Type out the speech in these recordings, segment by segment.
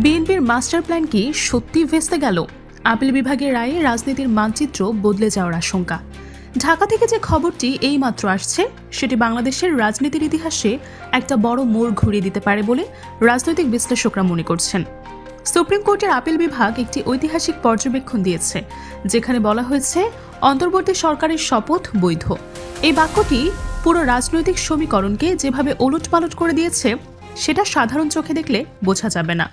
বিএনপির master plan কি সত্যি ভেস্তে গেল? আপিল বিভাগের রায়ে রাজনীতির মানচিত্র বদলে যাওয়ার আশঙ্কা। ঢাকা থেকে যে খবরটি এইমাত্র আসছে, সেটি বাংলাদেশের রাজনীতির ইতিহাসে একটা বড় মোড় ঘুরিয়ে দিতে পারে বলে রাজনৈতিক বিশ্লেষকরা মনে করছেন। সুপ্রিম কোর্টের আপিল বিভাগ একটি ঐতিহাসিক পর্যবেক্ষণ দিয়েছে, যেখানে বলা হয়েছে, অন্তর্বর্তী সরকারের শপথ বৈধ। এই বাক্যটি পুরো রাজনৈতিক সমীকরণকে যেভাবে ওলট পালট করে দিয়েছে, সেটা সাধারণ চোখে দেখলে বোঝা যাবে না।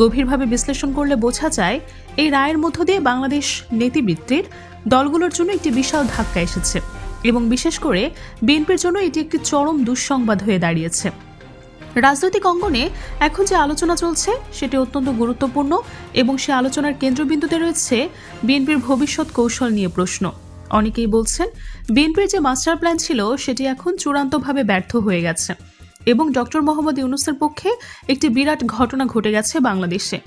গভীরভাবে বিশ্লেষণ করলে বোঝা যায়, এই রায়ের মধ্য দিয়ে বাংলাদেশ নীতিবৃত্তির দলগুলোর জন্য একটি বিশাল ধাক্কা এসেছে এবং বিশেষ করে বিএনপির জন্য এটি একটি চরম দুঃসংবাদ হয়ে দাঁড়িয়েছে। রাজনৈতিক অঙ্গনে এখন যে আলোচনা চলছে সেটি অত্যন্ত গুরুত্বপূর্ণ এবং সে আলোচনার কেন্দ্রবিন্দুতে রয়েছে বিএনপির ভবিষ্যৎ কৌশল নিয়ে প্রশ্ন। অনেকেই বলছেন, বিএনপির যে মাস্টার প্ল্যান ছিল সেটি এখন চূড়ান্তভাবে ব্যর্থ হয়ে গেছে। এবং ডক্টর মোহাম্মদ ইউনুসের পক্ষে একটি বিরাট ঘটনা ঘটে গেছে বাংলাদেশে।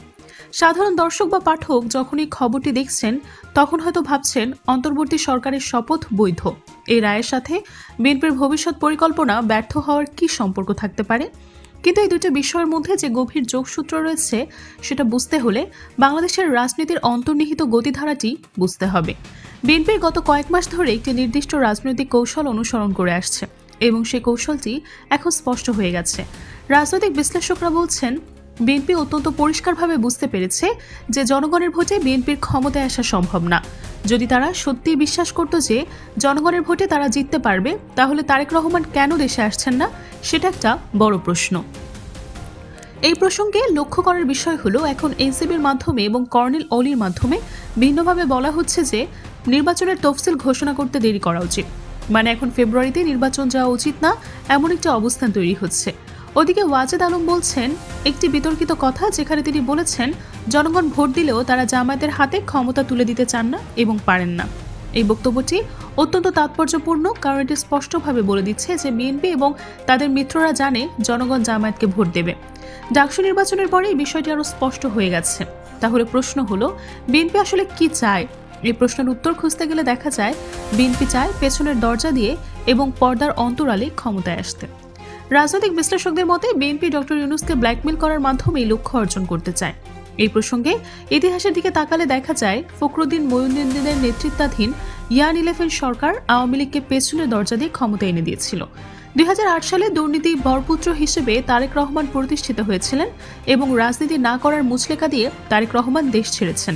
সাধারণ দর্শক বা পাঠক যখন এই খবরটি দেখছেন, তখন হয়তো ভাবছেন, অন্তর্বর্তী সরকারের শপথ বৈধ। এই রায়ের সাথে বিএনপির ভবিষ্যৎ পরিকল্পনা ব্যর্থ হওয়ার কী সম্পর্ক থাকতে পারে? কিন্তু এই দুটো বিষয়ের মধ্যে যে গভীর যোগসূত্র রয়েছে, সেটা বুঝতে হলে বাংলাদেশের রাজনীতির অন্তর্নিহিত গতিধারাটি বুঝতে হবে। বিএনপির গত কয়েক মাস ধরে একটি নির্দিষ্ট রাজনৈতিক কৌশল অনুসরণ করে আসছে। এবং সেই কৌশলটি এখন স্পষ্ট হয়ে গেছে। রাজনৈতিক বিশ্লেষকরা বলছেন, বিএনপি অত্যন্ত পরিষ্কারভাবে বুঝতে পেরেছে যে জনগণের ভোটে বিএনপির ক্ষমতায় আসা সম্ভব না। যদি তারা সত্যিই বিশ্বাস করত যে জনগণের ভোটে তারা জিততে পারবে, তাহলে তারেক রহমান কেন দেশে আসছেন না? সেটা একটা বড় প্রশ্ন। এই প্রসঙ্গে লক্ষ্য করার বিষয় হলো, এখন এনসিবির মাধ্যমে এবং কর্নেল অলির মাধ্যমে ভিন্নভাবে বলা হচ্ছে যে নির্বাচনের তফসিল ঘোষণা করতে দেরি করা উচিত। মানে এখন ফেব্রুয়ারিতে নির্বাচন যাওয়া উচিত না, এমন একটা অবস্থান তৈরি হচ্ছে। ওদিকে ওয়াজেদ আলম বলছেন, একটি বিতর্কিত কথা যেখানে তিনি বলেছেন, জনগণ ভোট দিলেও তারা জামায়াতের হাতে ক্ষমতা তুলে দিতে চান না এবং পারেন না। এই বক্তব্যটি অত্যন্ত তাৎপর্যপূর্ণ, কারণ এটি স্পষ্টভাবে বলে দিচ্ছে যে বিএনপি এবং তাদের মিত্ররা জানে জনগণ জামায়াতকে ভোট দেবে। ডাকসু নির্বাচনের পরে এই বিষয়টি আরও স্পষ্ট হয়ে গেছে। তাহলে প্রশ্ন হলো বিএনপি আসলে কি চায়? এই প্রশ্নের উত্তর খুঁজতে গেলে দেখা যায়, বিএনপি চায় পেছনের দরজা দিয়ে এবং পর্দার অন্তরালে ক্ষমতায় আসতে। রাজনৈতিক বিশ্লেষকদের মতে, বিএনপি ডক্টর ইউনুসকে ব্ল্যাকমেল করার মাধ্যমে লক্ষ্য অর্জন করতে চায়। এই প্রসঙ্গে ইতিহাসের দিকে তাকালে দেখা যায়, ফখরুদ্দিন মঈনুদ্দিনের নেতৃত্বাধীন ইয়ান ইলেভেন সরকার আওয়ামী লীগকে পেছনের দরজা দিয়ে ক্ষমতা এনে দিয়েছিল। দুই হাজার আট সালে দুর্নীতি বরপুত্র হিসেবে তারেক রহমান প্রতিষ্ঠিত হয়েছিলেন এবং রাজনীতি না করার মুচলেকা দিয়ে তারেক রহমান দেশ ছেড়েছেন।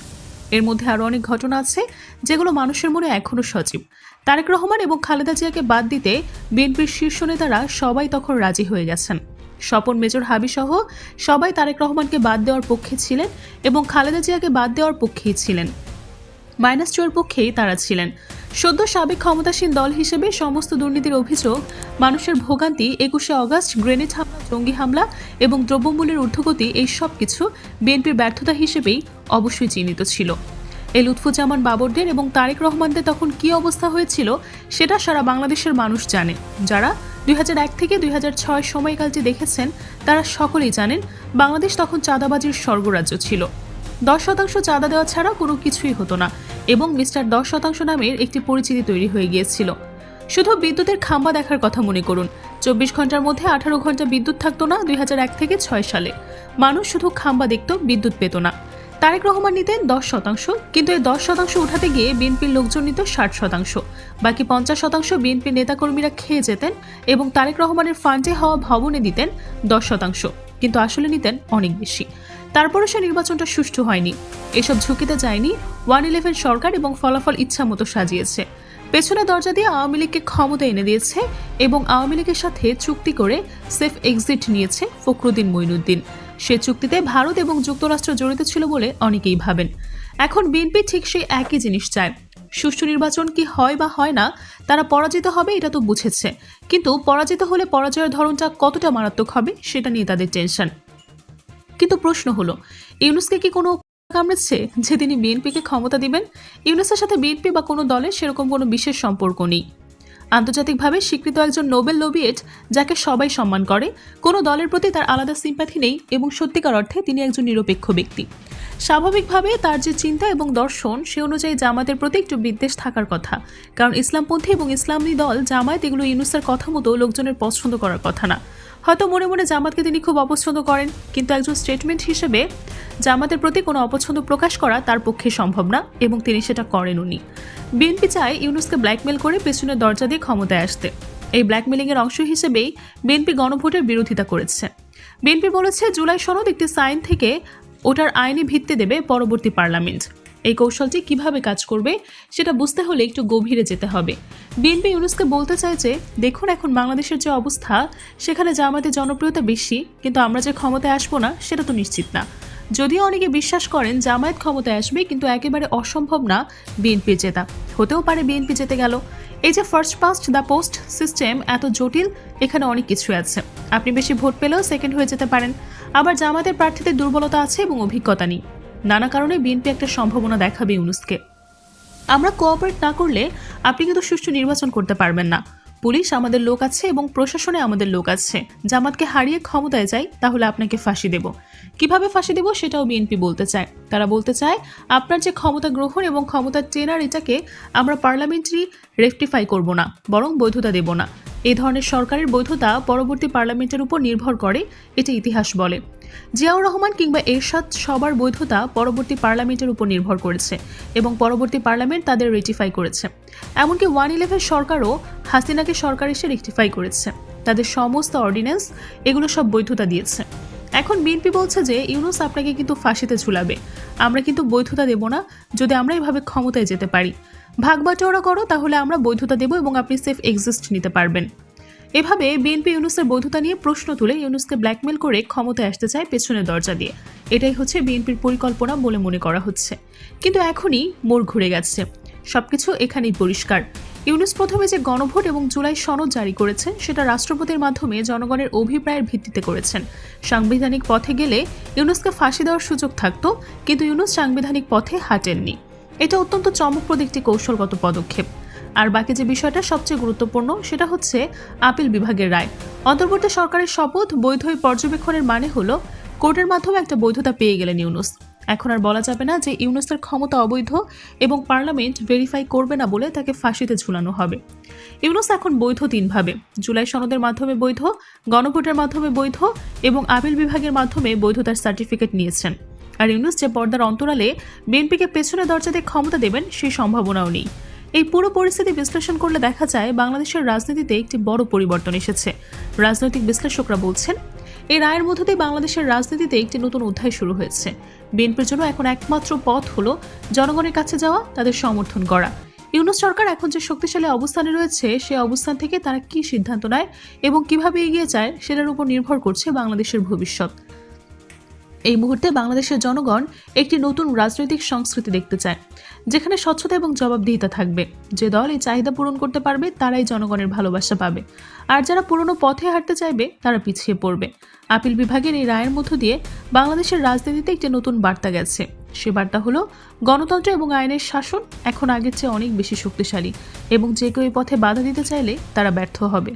এর মধ্যে আরও অনেক ঘটনা আছে যেগুলো মানুষের মনে এখনও সজীব। তারেক রহমান এবং খালেদা জিয়াকে বাদ দিতে বিএনপির শীর্ষ নেতারা সবাই তখন রাজি হয়ে গেছেন। স্বপন মেজর হাবি সহ সবাই তারেক রহমানকে বাদ দেওয়ার পক্ষে ছিলেন এবং খালেদা জিয়াকে বাদ দেওয়ার পক্ষেই ছিলেন। মাইনাস টুয়ের পক্ষেই তারা ছিলেন। সদ্য সাবেক ক্ষমতাসীন দল হিসেবে সমস্ত দুর্নীতির অভিযোগ, মানুষের ভোগান্তি, একুশে অগস্ট, গ্রেনেড হামলা, জঙ্গি হামলা এবং দ্রব্যমূল্যের ঊর্ধ্বগতি এই সব কিছু বিএনপির ব্যর্থতা হিসেবেই অবশ্যই চিহ্নিত ছিল। এই লুৎফুজ্জামান বাবরদের এবং তারেক রহমানদের তখন কি অবস্থা হয়েছিল, সেটা সারা বাংলাদেশের মানুষ জানে। যারা দুই হাজার এক থেকে দুই হাজার ছয় সময়কালটি দেখেছেন, তারা সকলেই জানেন, বাংলাদেশ তখন চাঁদাবাজির স্বর্গরাজ্য ছিল। দশ শতাংশ চাঁদা দেওয়া ছাড়া কোনো কিছুই হতো না। এবং মিস্টার দশ শতাংশ নামের একটি পরিচিতি তৈরি হয়ে গিয়েছিল। শুধু বিদ্যুতের খাম্বা দেখার কথা মনে করুন। চব্বিশ ঘণ্টার মধ্যে আঠারো ঘণ্টা বিদ্যুৎ থাকতো না দু হাজার এক থেকে ছয় সালে। মানুষ শুধু খাম্বা দেখত, বিদ্যুৎ পেত না। তারেক রহমান নিতেন দশ শতাংশ, কিন্তু এই দশ শতাংশ উঠাতে গিয়ে বিএনপির লোকজন নিত ষাট শতাংশ। বাকি পঞ্চাশ শতাংশ বিএনপির নেতাকর্মীরা খেয়ে যেতেন এবং তারেক রহমানের ফান্ডে হওয়া ভবনে দিতেন দশ শতাংশ, কিন্তু আসলে নিতেন অনেক বেশি। তারপরে সে নির্বাচনটা সুষ্ঠু হয়নি। এসব ঝুঁকিতে যায়নি ওয়ান ইলেভেন সরকার এবং ফলাফল ইচ্ছা মতো সাজিয়েছে। পেছনে দরজা দিয়ে আওয়ামী লীগকে ক্ষমতা এনে দিয়েছে এবং আওয়ামী লীগের সাথে চুক্তি করে সেফ এক্সিট নিয়েছে ফখরুদ্দিন মঈনুদ্দিন সে চুক্তিতে ভারত এবং যুক্তরাষ্ট্র জড়িত ছিল বলে অনেকেই ভাবেন। এখন বিএনপি ঠিক সেই একই জিনিস চায়। সুষ্ঠু নির্বাচন কি হয় বা হয় না, তারা পরাজিত হবে এটা তো বুঝেছে। কিন্তু পরাজিত হলে পরাজয়ের ধরনটা কতটা মারাত্মক হবে, সেটা নিয়ে তাদের টেনশন। কিন্তু প্রশ্ন হলো, ইউনুসকে কি কোনো কামড়েছে যে তিনি বিএনপিকে ক্ষমতা দিবেন? ইউনুসের সাথে বিএনপি বা কোনো দলের সেরকম কোনো বিশেষ সম্পর্ক নেই। আন্তর্জাতিকভাবে স্বীকৃত একজন নোবেল লোবিয়েট যাকে সবাই সম্মান করে, কোনো দলের প্রতি তার আলাদা সিম্প্যাথি নেই এবং সত্যিকার অর্থে তিনি একজন নিরপেক্ষ ব্যক্তি। স্বাভাবিকভাবে তার যে চিন্তা এবং দর্শন, সে অনুযায়ী জামাতের প্রতি একটু বিদ্বেষ থাকার কথা। কারণ ইসলামপন্থী এবং ইসলামী দল জামায়াত এগুলো ইউনুসের কথা মতো লোকজনের পছন্দ করার কথা না। হয়তো মনে মনে জামাতকে তিনি খুব অপছন্দ করেন, কিন্তু একজন স্টেটমেন্ট হিসেবে জামাতের প্রতি কোনো অপছন্দ প্রকাশ করা তার পক্ষে সম্ভব না এবং তিনি সেটা করেন উনি। বিএনপি চায় ইউনুসকে ব্ল্যাকমেল করে পেছনের দরজা দিয়ে ক্ষমতায় আসতে। এই ব্ল্যাকমেলিংয়ের অংশ হিসেবেই বিএনপি গণভোটের বিরোধিতা করেছে। বিএনপি বলেছে, জুলাই সনদ একটি সাইন থেকে ওটার আইনি ভিত্তি দেবে পরবর্তী পার্লামেন্ট। এই কৌশলটি কীভাবে কাজ করবে সেটা বুঝতে হলে একটু গভীরে যেতে হবে। বিএনপি ইউনুসকে বলতে চাইছে দেখুন এখন বাংলাদেশের যে অবস্থা, সেখানে জামাতের জনপ্রিয়তা বেশি, কিন্তু আমরা যে ক্ষমতায় আসব না, সেটা তো নিশ্চিত না। যদিও অনেকে বিশ্বাস করেন জামায়াত ক্ষমতায় আসবে, কিন্তু একেবারে অসম্ভব না বিএনপি জেতা। হতেও পারে বিএনপি জিতে গেল। এই যে first past the post system এত জটিল, এখানে অনেক কিছু আছে। আপনি বেশি ভোট পেলেও সেকেন্ড হয়ে যেতে পারেন। আবার জামাতের প্রার্থীদের দুর্বলতা আছে এবং অভিজ্ঞতা নেই। নানা কারণে বিএনপি একটা সম্ভাবনা দেখাবে ইউনুসকে। আমরা কোঅপারেট না করলে আপনি কিন্তু সুষ্ঠু নির্বাচন করতে পারবেন না। পুলিশ আমাদের লোক আছে এবং প্রশাসনে আমাদের লোক আছে। জামাতকে হারিয়ে ক্ষমতায় যাই, তাহলে আপনাকে ফাঁসি দেব। কীভাবে ফাঁসি দেব সেটাও বিএনপি বলতে চায়। তারা বলতে চায়, আপনার যে ক্ষমতা গ্রহণ এবং ক্ষমতা চেনার এটাকে আমরা পার্লামেন্টারি রেকটিফাই করব না, বরং বৈধতা দেব না। এই ধরনের সরকারের বৈধতা পরবর্তী পার্লামেন্টের উপর নির্ভর করে, এটা ইতিহাস বলে। জিয়াউর রহমান কিংবা এরশাদ সবার বৈধতা পরবর্তী পার্লামেন্টের উপর নির্ভর করেছে এবং পরবর্তী পার্লামেন্ট তাদের রেটিফাই করেছে। এমনকি ওয়ান ইলেভেন সরকারও হাসিনাকে সরকার এসে রেটিফাই করেছে। তাদের সমস্ত অর্ডিন্যান্স এগুলো সব বৈধতা দিয়েছে। এখন বিএনপি বলছে যে, ইউনুস আপনাকে কিন্তু ফাঁসিতে ঝুলাবে। আমরা কিন্তু বৈধতা দেব না, যদি আমরা এভাবে ক্ষমতায় যেতে পারি। ভাগ বাটোয়ারা করো, তাহলে আমরা বৈধতা দেব এবং আপনি সেফ এক্সিস্ট নিতে পারবেন। এভাবে বিএনপি ইউনুসের বৈধতা নিয়ে প্রশ্ন তুলে ইউনুসকে ব্ল্যাকমেল করে ক্ষমতায় আসতে চায় পেছনের দরজা দিয়ে। এটাই হচ্ছে বিএনপির পরিকল্পনা বলে মনে করা হচ্ছে। কিন্তু এখনই মোড় ঘুরে গেছে। সবকিছু এখানেই পরিষ্কার। ইউনুস প্রথমে যে গণভোট এবং জুলাই সনদ জারি করেছেন, সেটা রাষ্ট্রপতির মাধ্যমে জনগণের অভিপ্রায়ের ভিত্তিতে করেছেন। সাংবিধানিক পথে গেলে ইউনুসকে ফাঁসি দেওয়ার সুযোগ থাকতো, কিন্তু ইউনুস সাংবিধানিক পথে হাঁটেননি। এটা অত্যন্ত চমকপ্রদ একটি কৌশলগত পদক্ষেপ। আর বাকি যে বিষয়টা সবচেয়ে গুরুত্বপূর্ণ, সেটা হচ্ছে আপিল বিভাগের রায়। অন্তর্বর্তী সরকারের শপথ বৈধ পর্যবেক্ষণের মানে হলো কোর্টের মাধ্যমে একটা বৈধতা পেয়ে গেলেন ইউনুস। এখন আর বলা যাবে না যে ইউনুসের ক্ষমতা অবৈধ এবং পার্লামেন্ট ভেরিফাই করবে না বলে তাকে ফাঁসিতে ঝুলানো হবে। ইউনুস এখন বৈধ তিনভাবে। জুলাই সনদের মাধ্যমে বৈধ, গণভোটের মাধ্যমে বৈধ এবং আপিল বিভাগের মাধ্যমে বৈধতার সার্টিফিকেট নিয়েছেন। আর ইউনুস যে পর্দার অন্তরালে বিএনপিকে পেছনে দরজাতে ক্ষমতা দেবেন, সেই সম্ভাবনাও নেই। এই পুরো পরিস্থিতি বিশ্লেষণ করলে দেখা যায় বাংলাদেশের রাজনীতিতে একটি বড় পরিবর্তন এসেছে। রাজনৈতিক বিশ্লেষকরা বলছেন এই রায়ের মধ্য দিয়ে বাংলাদেশের রাজনীতিতে একটি নতুন অধ্যায় শুরু হয়েছে। বিএনপির জন্য এখন একমাত্র পথ হলো জনগণের কাছে যাওয়া, তাদের সমর্থন করা। ইউনুস সরকার এখন যে শক্তিশালী অবস্থানে রয়েছে, সে অবস্থান থেকে তারা কি সিদ্ধান্ত নেয় এবং কীভাবে এগিয়ে যায়, সেটার উপর নির্ভর করছে বাংলাদেশের ভবিষ্যৎ। এই মুহূর্তে বাংলাদেশের জনগণ একটি নতুন রাজনৈতিক সংস্কৃতি দেখতে চায়, যেখানে স্বচ্ছতা এবং জবাবদিহিতা থাকবে। যে দল এই চাহিদা পূরণ করতে পারবে, তারাই জনগণের ভালোবাসা পাবে। আর যারা পুরনো পথে হাঁটতে চাইবে, তারা পিছিয়ে পড়বে। আপিল বিভাগের এই রায়ের মধ্য দিয়ে বাংলাদেশের রাজনীতিতে একটি নতুন বার্তা গেছে। সে বার্তা হলো, গণতন্ত্র এবং আইনের শাসন এখন আগের চেয়ে অনেক বেশি শক্তিশালী এবং যে কেউ এই পথে বাধা দিতে চাইলে তারা ব্যর্থ হবে।